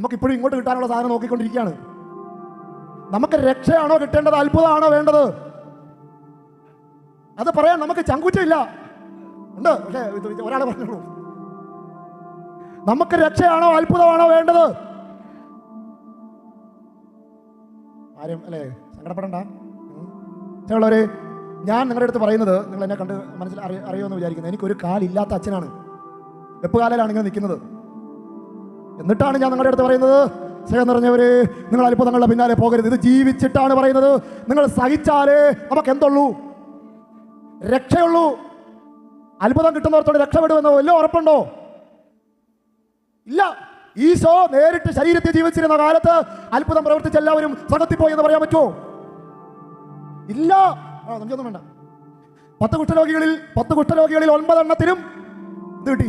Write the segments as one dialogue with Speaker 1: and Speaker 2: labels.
Speaker 1: നമുക്കിപ്പോഴും ഇങ്ങോട്ട് കിട്ടാനുള്ള സാധനം നോക്കിക്കൊണ്ടിരിക്കുകയാണ്. നമുക്ക് രക്ഷയാണോ കിട്ടേണ്ടത്? അത്ഭുതമാണോ വേണ്ടത്? അത് പറയാൻ നമുക്ക് ചങ്കൂറ്റമില്ല. ഉണ്ട്. പക്ഷേ ഒരാളെ പറഞ്ഞോളൂ. നമുക്ക് രക്ഷയാണോ? അത്ഭുതമാണോ വേണ്ടത്? ആരും അല്ലേ? സങ്കടപ്പെടണ്ട. ഞാൻ നിങ്ങളുടെ അടുത്ത് പറയുന്നത് നിങ്ങൾ എന്നെ കണ്ട് മനസ്സിൽ അറിയ അറിയുമെന്ന് വിചാരിക്കുന്നത് എനിക്കൊരു കാലില്ലാത്ത അച്ഛനാണ്. വെപ്പുകാലയിലാണ് ഇങ്ങനെ നിൽക്കുന്നത്. എന്നിട്ടാണ് ഞാൻ നിങ്ങളുടെ അടുത്ത് പറയുന്നത്. സ്നേഹം നിറഞ്ഞവര് നിങ്ങൾ അത്ഭുതങ്ങളുടെ പിന്നാലെ പോകരുത്. ഇത് ജീവിച്ചിട്ടാണ് പറയുന്നത്. നിങ്ങൾ സഹിച്ചാലേ നമുക്ക് എന്തുള്ളൂ? രക്ഷയുള്ളൂ. അത്ഭുതം കിട്ടുന്നവർത്തോട് രക്ഷപ്പെടുമെന്ന് വല്ല ഉറപ്പുണ്ടോ? ഇല്ല. ഈശോ നേരിട്ട് ശരീരത്തിൽ ജീവിച്ചിരുന്ന കാലത്ത് അത്ഭുതം പ്രവർത്തിച്ച എല്ലാവരും സകത്തിപ്പോയി പോയി എന്ന് പറയാൻ പറ്റുമോ? ഇല്ല. നമുക്കൊന്നും വേണ്ട. പത്ത് കുഷ്ഠരോഗികളിൽ പത്ത് കുഷ്ഠരോഗികളിൽ ഒൻപതെണ്ണത്തിനും ഇത് കിട്ടി.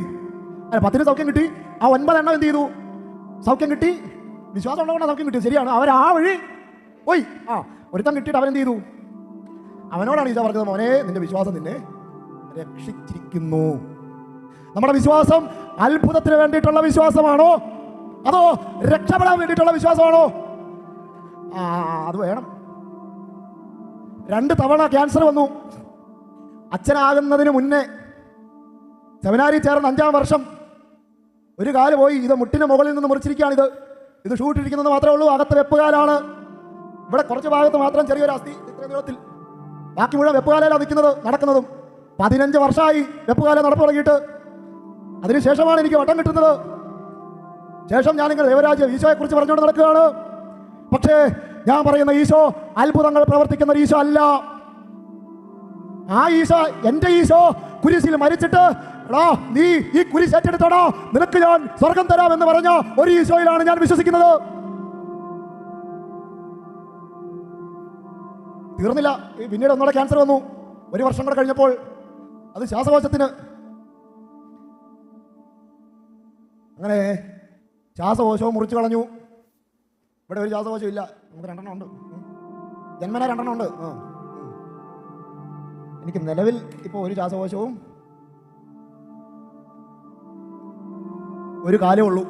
Speaker 1: അല്ല പത്തിന് സൗഖ്യം കിട്ടി. ആ ഒൻപതെണ്ണം എന്ത് ചെയ്തു? സൗഖ്യം കിട്ടി. വിശ്വാസം ഉള്ളതുകൊണ്ട് സൗഖ്യം കിട്ടി ശരിയാണ്. അവർ ആ വഴി ഓയ് ആ ഒരുത്തം കിട്ടിയിട്ട് അവരെന്ത് ചെയ്തു? അവനോടാണ് ഈശോ പറഞ്ഞത് മോനെ നിന്റെ വിശ്വാസം നിന്നെ രക്ഷിച്ചിരിക്കുന്നു. നമ്മുടെ വിശ്വാസം അത്ഭുതത്തിന് വേണ്ടിയിട്ടുള്ള വിശ്വാസമാണോ? അതോ രക്ഷപ്പെടാൻ വേണ്ടിയിട്ടുള്ള വിശ്വാസമാണോ? ആ അത് വേണം. രണ്ട് തവണ ക്യാൻസർ വന്നു. അച്ഛനാകുന്നതിന് മുന്നേ സെമിനാരി ചേർന്ന് അഞ്ചാം വർഷം ഒരു കാൽ പോയി ഇത് മുട്ടിന് മുകളിൽ നിന്ന് മുറിച്ചിരിക്കുകയാണ് ഇത്. ഇത് ഷൂട്ടിരിക്കുന്നത് മാത്രമേ ഉള്ളൂ അകത്ത് വെപ്പുകാലാണ്. ഇവിടെ കുറച്ച് ഭാഗത്ത് മാത്രം ചെറിയൊരു അസ്ഥി ഇത്ര നീളത്തിൽ ബാക്കി മുഴുവൻ വെപ്പുകാലയിലാണ് നിൽക്കുന്നത് നടക്കുന്നതും. പതിനഞ്ച് വർഷമായി വെപ്പുകാല നടപ്പ് തുടങ്ങിയിട്ട്. അതിനുശേഷമാണ് എനിക്ക് വട്ടം കിട്ടുന്നത്. ശേഷം ഞാൻ നിങ്ങൾ ദേവരാജ്യം ഈശോയെ കുറിച്ച് പറഞ്ഞുകൊണ്ട് നടക്കുകയാണ്. പക്ഷേ ഞാൻ പറയുന്ന ഈശോ അത്ഭുതങ്ങൾ പ്രവർത്തിക്കുന്ന ഈശോ അല്ല. ആ ഈശോ എന്റെ ഈശോ കുരിശിൽ മരിച്ചിട്ട് എടാ നീ ഈ കുരിശ് ഏറ്റെടുത്തോടാ നിനക്ക് ഞാൻ സ്വർഗം തരാം എന്ന് പറഞ്ഞ ഒരു ഈശോയിലാണ് ഞാൻ വിശ്വസിക്കുന്നത്. തീർന്നില്ല. പിന്നീട് ഒന്നുകൂടെ ക്യാൻസർ വന്നു. ഒരു വർഷം കൂടെ കഴിഞ്ഞപ്പോൾ അത് ശ്വാസകോശത്തിന്. അങ്ങനെ ശ്വാസകോശവും മുറിച്ചു കളഞ്ഞു. ഇവിടെ ഒരു ശ്വാസകോശം ഇല്ല. നമുക്ക് രണ്ടെണ്ണം ഉണ്ട്. ജന്മനെ രണ്ടെണ്ണം ഉണ്ട്. ആ. എനിക്ക് നിലവിൽ ഇപ്പോൾ ഒരു ശ്വാസകോശവും ഒരു കാലേ ഉള്ളൂ.